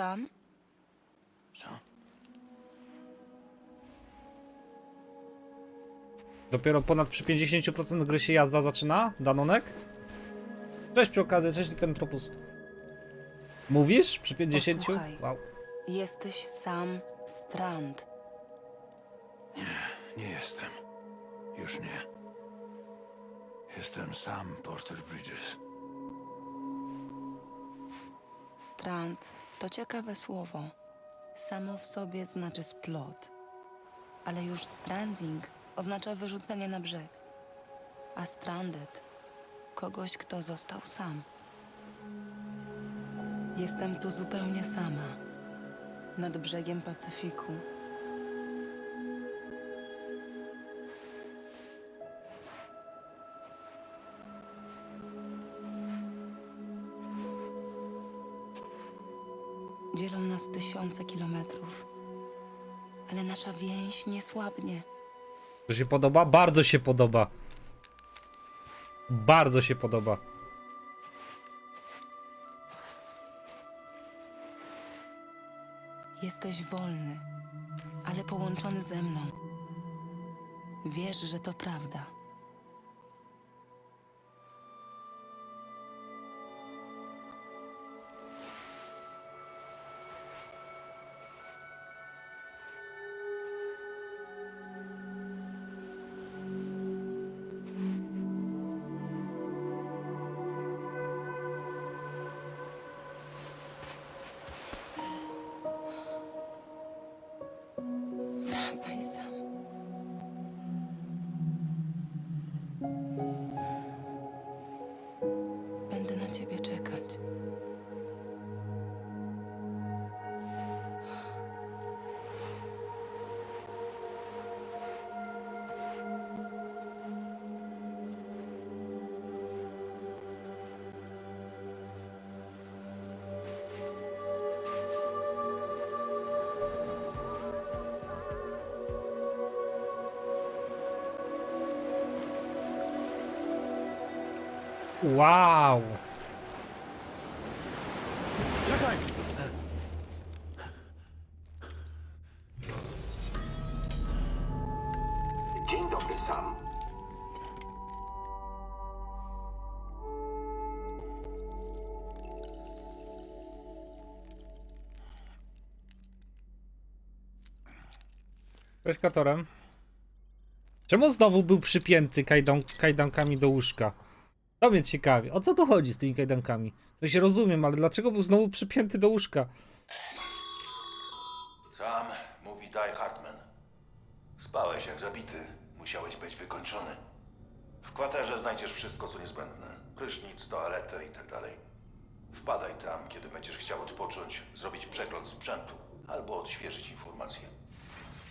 sam? Co? Dopiero ponad przy 50% gry się jazda zaczyna? Danonek? Cześć przy okazji, cześć Likantropus. Mówisz? Przy 50? Posłuchaj. Wow. Jesteś sam Strand. Nie jestem. Już nie. Jestem sam Porter Bridges. Strand to ciekawe słowo. Samo w sobie znaczy splot. Ale już stranding oznacza wyrzucenie na brzeg. A stranded kogoś, kto został sam. Jestem tu zupełnie sama. Nad brzegiem Pacyfiku. Nas tysiące kilometrów. Ale nasza więź nie słabnie. To się podoba? Bardzo się podoba. Bardzo się podoba. Jesteś wolny, ale połączony ze mną. Wiesz, że to prawda. Ciebie czekać. Wow. Cześć Katorem. Czemu znowu był przypięty kajdan kajdankami do łóżka? To mnie ciekawi. O co tu chodzi z tymi kajdankami? To się rozumiem, ale dlaczego był znowu przypięty do łóżka? Sam, mówi Die Hartman. Spałeś jak zabity. Musiałeś być wykończony. W kwaterze znajdziesz wszystko, co niezbędne. Prysznic, toaletę i tak dalej. Wpadaj tam, kiedy będziesz chciał odpocząć, zrobić przegląd sprzętu albo odświeżyć informacje.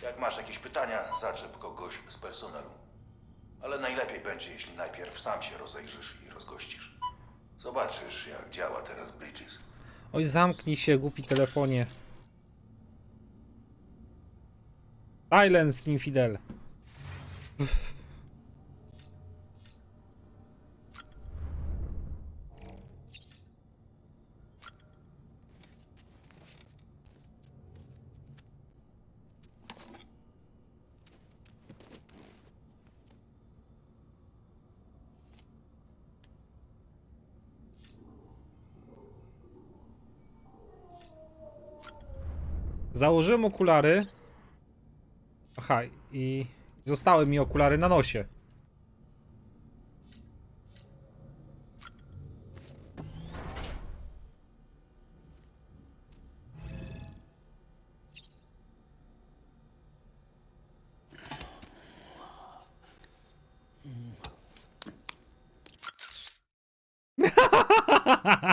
Jak masz jakieś pytania, zaczep kogoś z personelu. Ale najlepiej będzie, jeśli najpierw sam się rozejrzysz i rozgościsz. Zobaczysz, jak działa teraz Bridges. Oj, zamknij się, głupi telefonie. Silence, infidel. Założyłem okulary. Aha, i zostały mi okulary na nosie.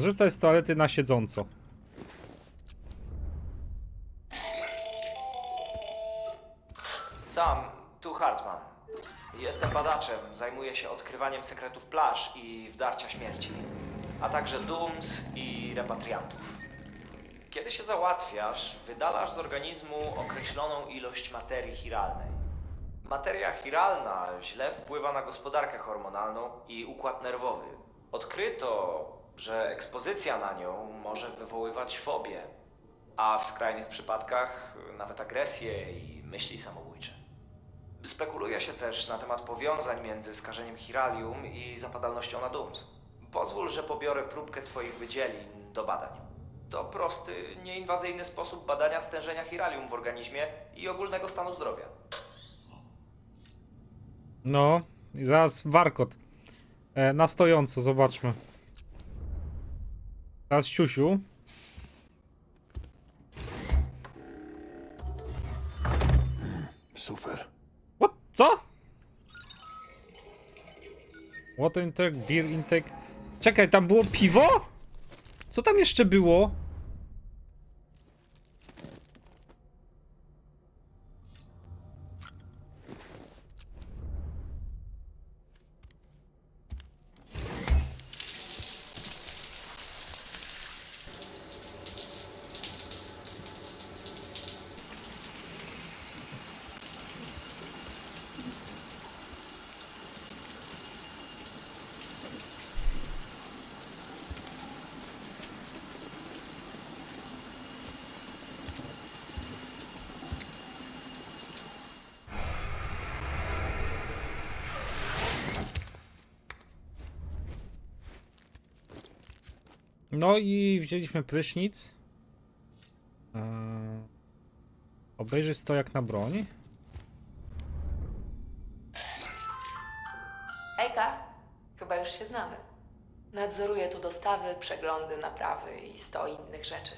korzystaj z toalety na siedząco. Sam, tu Hartman. Jestem badaczem, zajmuję się odkrywaniem sekretów plaż i wdarcia śmierci, a także dooms i repatriantów. Kiedy się załatwiasz, wydalasz z organizmu określoną ilość materii chiralnej. Materia chiralna źle wpływa na gospodarkę hormonalną i układ nerwowy. Odkryto, że ekspozycja na nią może wywoływać fobię, a w skrajnych przypadkach nawet agresję i myśli samobójcze. Spekuluje się też na temat powiązań między skażeniem chiralium i zapadalnością na DUMS. Pozwól, że pobiorę próbkę Twoich wydzielin do badań. To prosty, nieinwazyjny sposób badania stężenia chiralium w organizmie i ogólnego stanu zdrowia. No, zaraz warkot. E, na stojąco, zobaczmy. Teraz siusiu. Super. What? Co? Water intake, beer intake. Czekaj, tam było piwo? Co tam jeszcze było? No i wzięliśmy prysznic. Eee, obejrzyj stojak na broń. Hejka, chyba już się znamy. Nadzoruję tu dostawy, przeglądy, naprawy i sto innych rzeczy.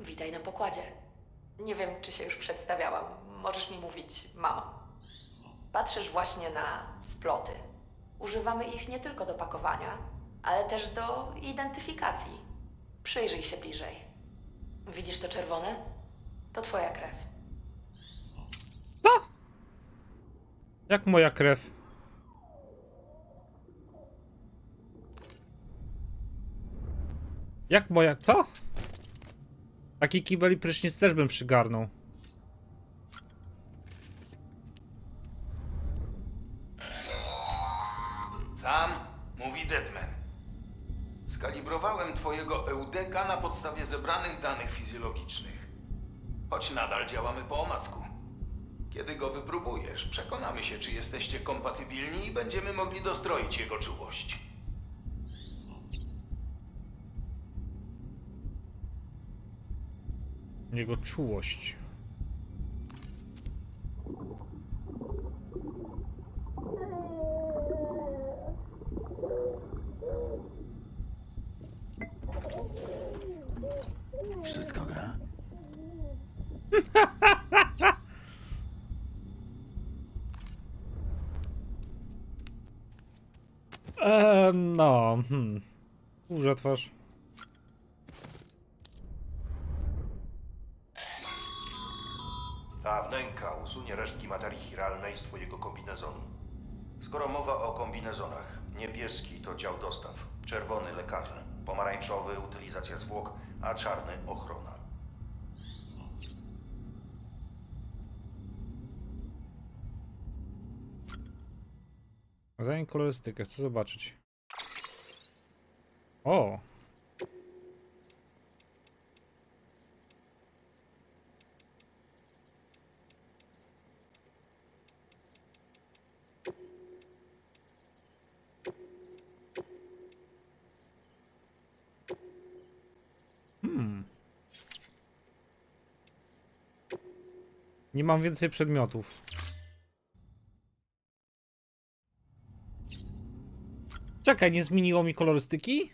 Witaj na pokładzie. Nie wiem, czy się już przedstawiałam. Możesz mi mówić, mama. Patrzysz właśnie na sploty. Używamy ich nie tylko do pakowania, ale też do identyfikacji. Przyjrzyj się bliżej. Widzisz to czerwone? To twoja krew. Co? Jak moja krew? Jak moja... Co? Taki kibel i prysznic też bym przygarnął. Sam. Skalibrowałem twojego eudeka na podstawie zebranych danych fizjologicznych. Choć nadal działamy po omacku. Kiedy go wypróbujesz, przekonamy się, czy jesteście kompatybilni i będziemy mogli dostroić jego czułość. Jego czułość. Wszystko gra? Eee, no, hmm. Twarz. Ta wnęka usunie resztki materii chiralnej z twojego kombinezonu. Skoro mowa o kombinezonach, niebieski to dział dostaw, czerwony lekarze, pomarańczowy utylizacja zwłok, a czarny ochrona. Zanim kolorystykę, chcę zobaczyć. O! Hmm. Nie mam więcej przedmiotów. Czekaj, nie zmieniło mi kolorystyki?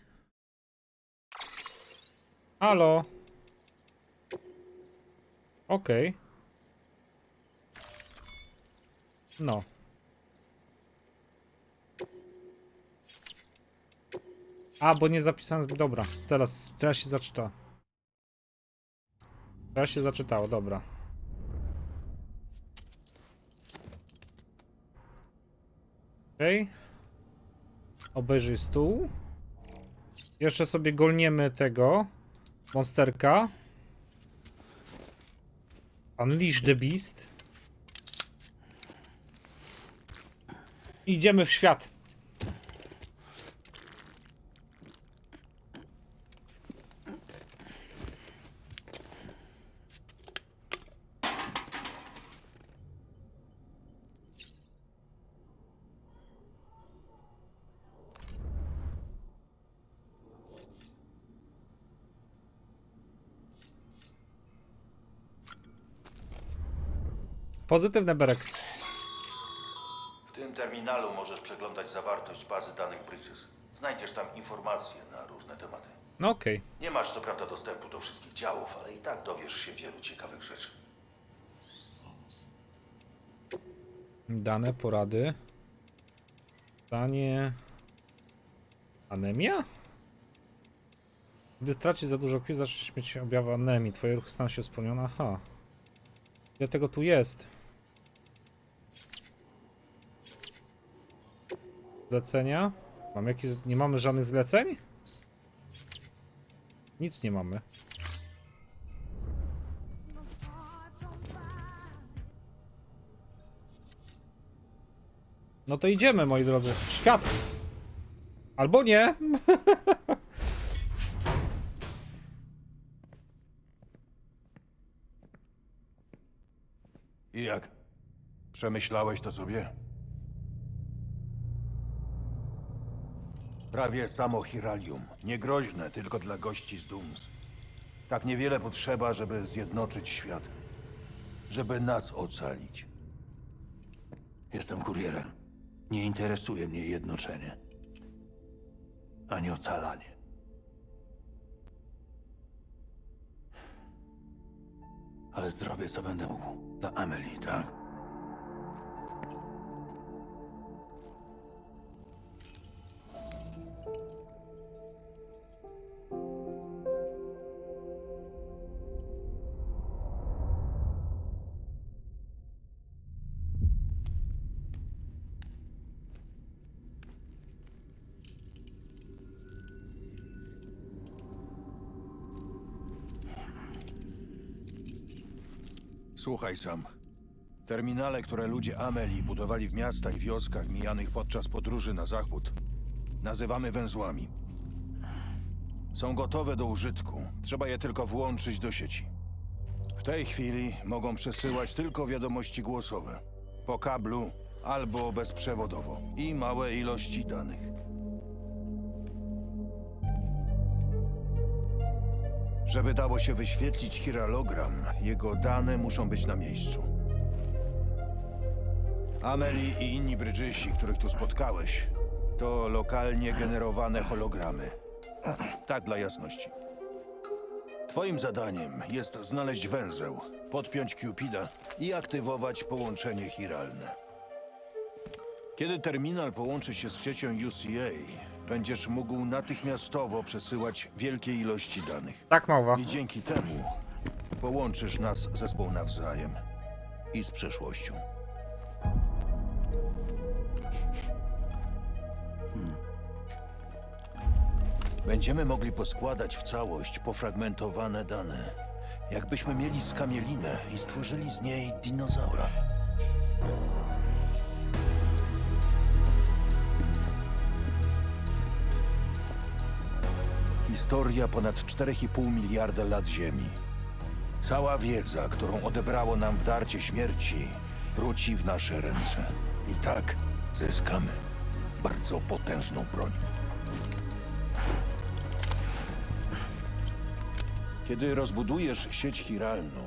Halo. Okej. Okay. No. A, bo nie zapisałem. Dobra, teraz, teraz się zaczyta. Teraz się zaczytało, dobra. Okej. Okay. Obejrzyj stół. Jeszcze sobie golniemy tego monsterka. Unleash the Beast. Idziemy w świat. Pozytywny berek. W tym terminalu możesz przeglądać zawartość bazy danych Bridges. Znajdziesz tam informacje na różne tematy. No okej. Nie masz co prawda dostępu do wszystkich działów, ale i tak dowiesz się wielu ciekawych rzeczy. Dane, porady. Danie. Anemia? Gdy tracisz za dużo krwi, zaczniesz mieć objawy anemii. Twoje ruchy staną się spełnione. Aha. Ile tego tu jest? Zlecenia? Mam jakieś... Nie mamy żadnych zleceń? Nic nie mamy. No to idziemy, moi drodzy. Świat! Albo nie! I jak? Przemyślałeś to sobie? Prawie samo Hiralium. Niegroźne tylko dla gości z Dums. Tak niewiele potrzeba, żeby zjednoczyć świat. Żeby nas ocalić. Jestem kurierem. Nie interesuje mnie jednoczenie. Ani ocalanie. Ale zrobię co będę mógł. Dla Amelie, tak? Słuchaj sam. Terminale, które ludzie Ameli budowali w miastach i wioskach mijanych podczas podróży na zachód, nazywamy węzłami. Są gotowe do użytku. Trzeba je tylko włączyć do sieci. W tej chwili mogą przesyłać tylko wiadomości głosowe. Po kablu albo bezprzewodowo. I małe ilości danych. Żeby dało się wyświetlić hiralogram, jego dane muszą być na miejscu. Ameli i inni Bridgesi, których tu spotkałeś, to lokalnie generowane hologramy. Tak dla jasności. Twoim zadaniem jest znaleźć węzeł, podpiąć Cupida i aktywować połączenie chiralne. Kiedy terminal połączy się z siecią UCA, będziesz mógł natychmiastowo przesyłać wielkie ilości danych. Tak, małwa. I dzięki temu połączysz nas ze sobą nawzajem i z przeszłością. Hmm. Będziemy mogli poskładać w całość pofragmentowane dane, jakbyśmy mieli skamielinę i stworzyli z niej dinozaura. Historia ponad 4,5 miliarda lat Ziemi. Cała wiedza, którą odebrało nam w darcie śmierci, wróci w nasze ręce. I tak zyskamy bardzo potężną broń. Kiedy rozbudujesz sieć chiralną,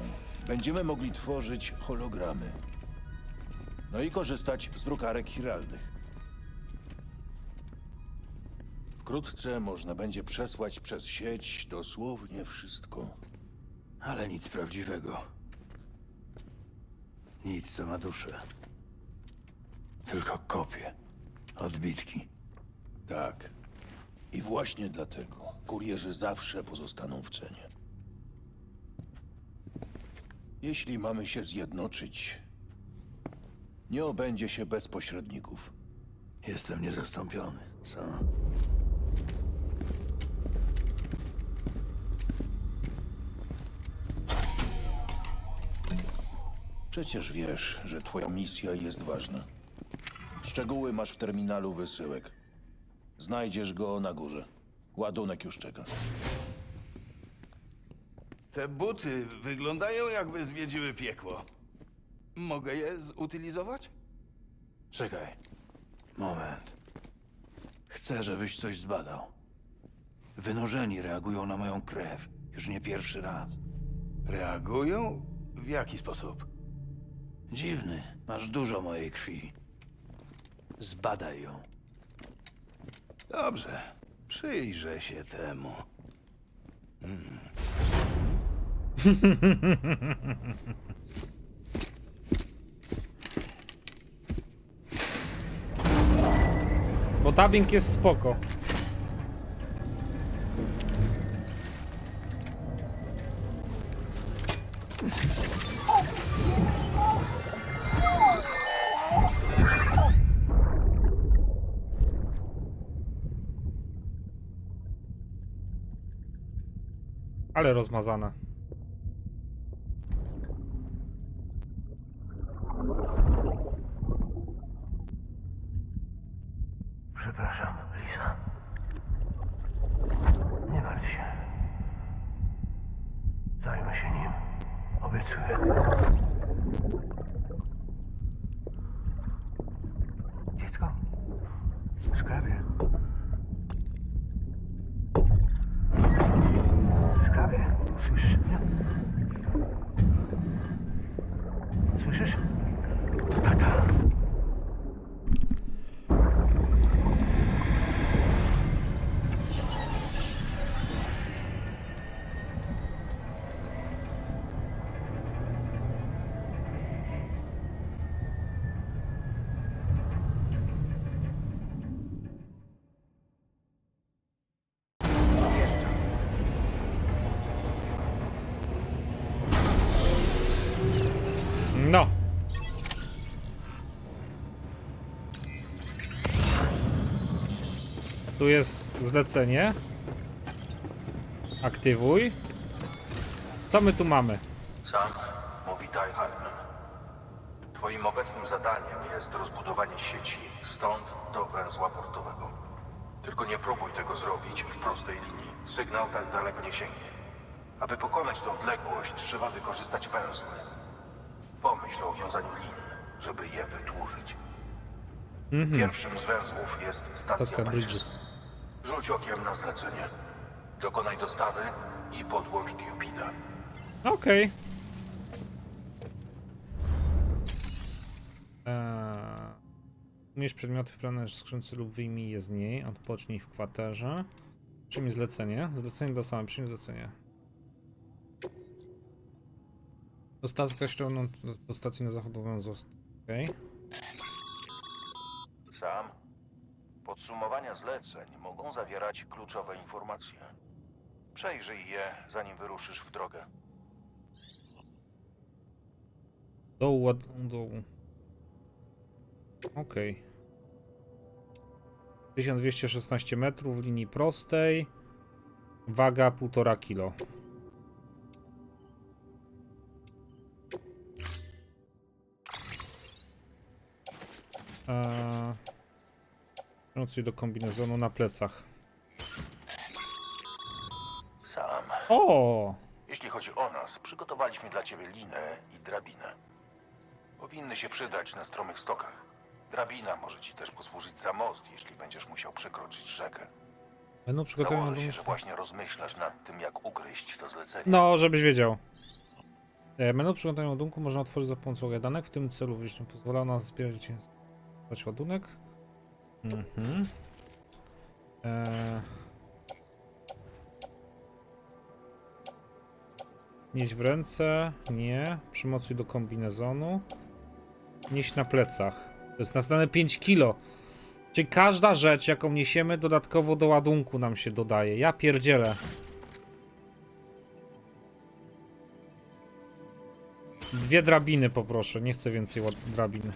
będziemy mogli tworzyć hologramy. No i korzystać z drukarek chiralnych. Wkrótce można będzie przesłać przez sieć dosłownie wszystko. Ale nic prawdziwego. Nic, co ma duszę. Tylko kopie. Odbitki. Tak. I właśnie dlatego kurierzy zawsze pozostaną w cenie. Jeśli mamy się zjednoczyć, nie obędzie się bez pośredników. Jestem niezastąpiony, Sam. Przecież wiesz, że twoja misja jest ważna. Szczegóły masz w terminalu wysyłek. Znajdziesz go na górze. Ładunek już czeka. Te buty wyglądają jakby zwiedziły piekło. Mogę je zutylizować? Czekaj. Moment. Chcę, żebyś coś zbadał. Wynurzeni reagują na moją krew. Już nie pierwszy raz. Reagują? W jaki sposób? Dziwny. Masz dużo mojej krwi. Zbadaj ją. Dobrze, przyjrzę się temu. Bo dubbing jest spoko. Ale rozmazane. Tu jest zlecenie. Aktywuj. Co my tu mamy? Sam, mówi Ty Hartman. Twoim obecnym zadaniem jest rozbudowanie sieci stąd do węzła portowego. Tylko nie próbuj tego zrobić w prostej linii. Sygnał tak daleko nie sięgnie. Aby pokonać tę odległość, trzeba wykorzystać węzły. Pomyśl o wiązaniu lin, żeby je wydłużyć. Pierwszym z węzłów jest stacja, Stacja Bridges. Bridges. Rzuć okiem na zlecenie. Dokonaj dostawy i podłącz Cupida. Okej. Eee, Umieść przedmioty w pełnej skrzynce lub wyjmij je z niej. Odpocznij w kwaterze. Przyjmij zlecenie. Zlecenie do samego. Przyjmij zlecenie. Dostawka ściągną do stacji na zachód węzła. Okej. Sam. Podsumowania zleceń mogą zawierać kluczowe informacje. Przejrzyj je, zanim wyruszysz w drogę. Dołu, ład... dołu. Okej. 1216 metrów w linii prostej. Waga 1,5 kilo. Eee, Przemocuj do kombinezonu na plecach. Sam. O! Jeśli chodzi o nas, przygotowaliśmy dla ciebie linę i drabinę. Powinny się przydać na stromych stokach. Drabina może ci też posłużyć za most, jeśli będziesz musiał przekroczyć rzekę. Będą przygotowane Założę do... się, że właśnie rozmyślasz nad tym, jak ugryźć to zlecenie. No, żebyś wiedział. E, Menu przygotowania ładunku można otworzyć za pomocą ładonek. W tym celu wyjściem pozwala zbierać zbierać ładunek. Mhm. E... Nieść w ręce. Nie. Przymocuj do kombinezonu. Nieść na plecach. To jest następne 5 kilo. Czyli każda rzecz, jaką niesiemy dodatkowo do ładunku nam się dodaje. Ja pierdzielę. Dwie drabiny poproszę, nie chcę więcej ład- drabin.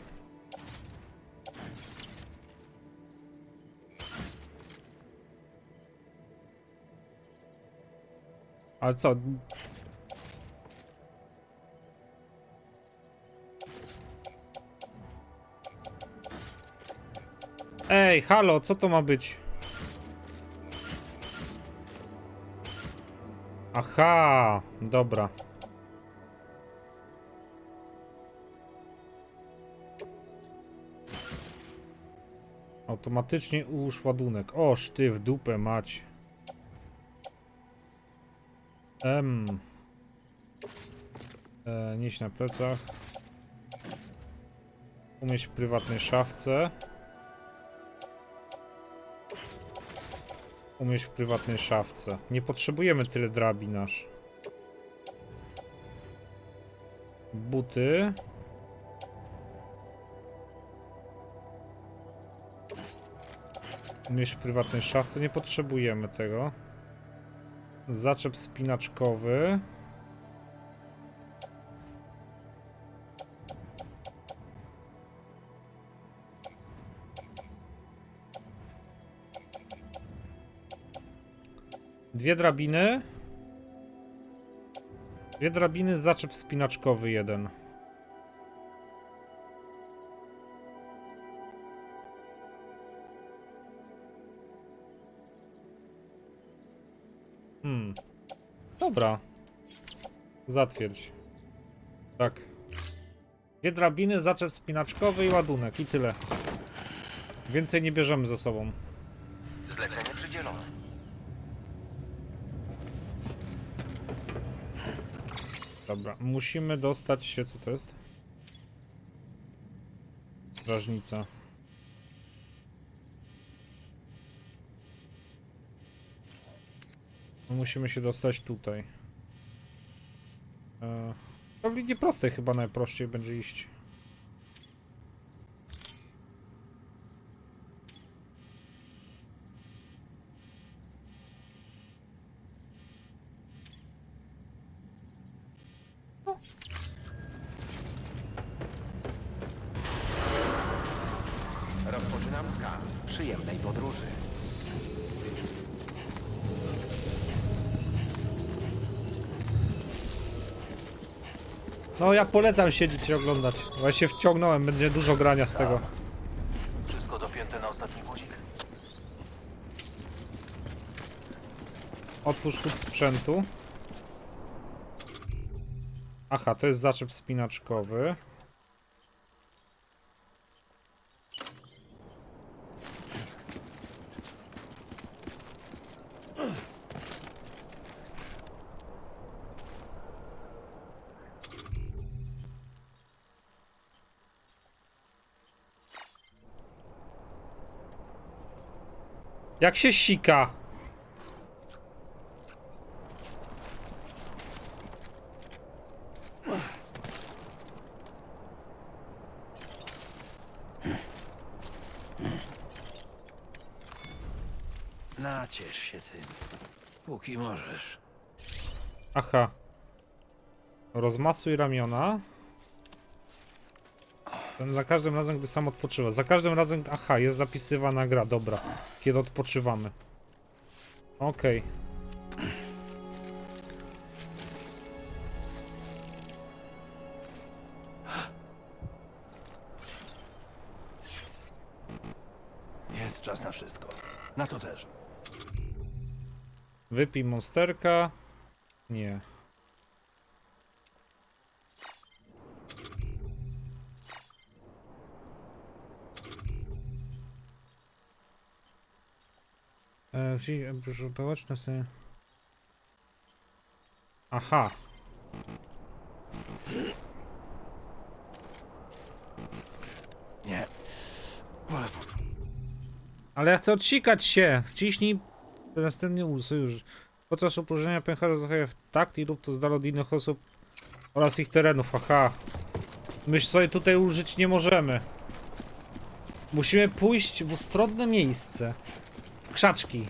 Ale co? Ej, halo, co to ma być? Aha, dobra. Automatycznie ułóż ładunek. O, sztyw, dupę mać. M. E, nieś na plecach. Umieść w prywatnej szafce. Umieść w prywatnej szafce. Nie potrzebujemy tyle drabin. Buty. Umieść w prywatnej szafce. Nie potrzebujemy tego. Zaczep spinaczkowy. Dwie drabiny. Dwie drabiny, zaczep spinaczkowy jeden. Dobra. Zatwierdź. Tak. Dwie drabiny, zaczep spinaczkowy i ładunek. I tyle. Więcej nie bierzemy ze sobą. Zlecenie przydzielone. Dobra, musimy dostać się. Co to jest? Strażnica. Musimy się dostać tutaj. E, linii prostej chyba najprościej będzie iść. Rozpoczynam skan. Przyjemnej podróży. No ja polecam siedzieć i oglądać. Bo ja się wciągnąłem, będzie dużo grania z tego. Wszystko dopięte na ostatni guzik? Otwórz chód sprzętu. Aha, to jest zaczep spinaczkowy. Jak się sika? Naciesz się tym. Póki możesz. Aha. Rozmasuj ramiona. Ten za każdym razem, gdy sam odpoczywa. Za każdym razem. Aha, jest zapisywana gra, dobra. Kiedy odpoczywamy. Okej. Jest czas na wszystko. Na to też. Wypij monsterka. Nie. E, czyli, e, proszę połącz na sobie. Aha. Nie. Wolę. Ale ja chcę odsikać się. Wciśnij następny już. Podczas opróżnienia pęcherza zachowaj w takt i rób to z dala od innych osób oraz ich terenów. Aha. Myś sobie tutaj użyć nie możemy. Musimy pójść w ustronne miejsce. Krzaczki.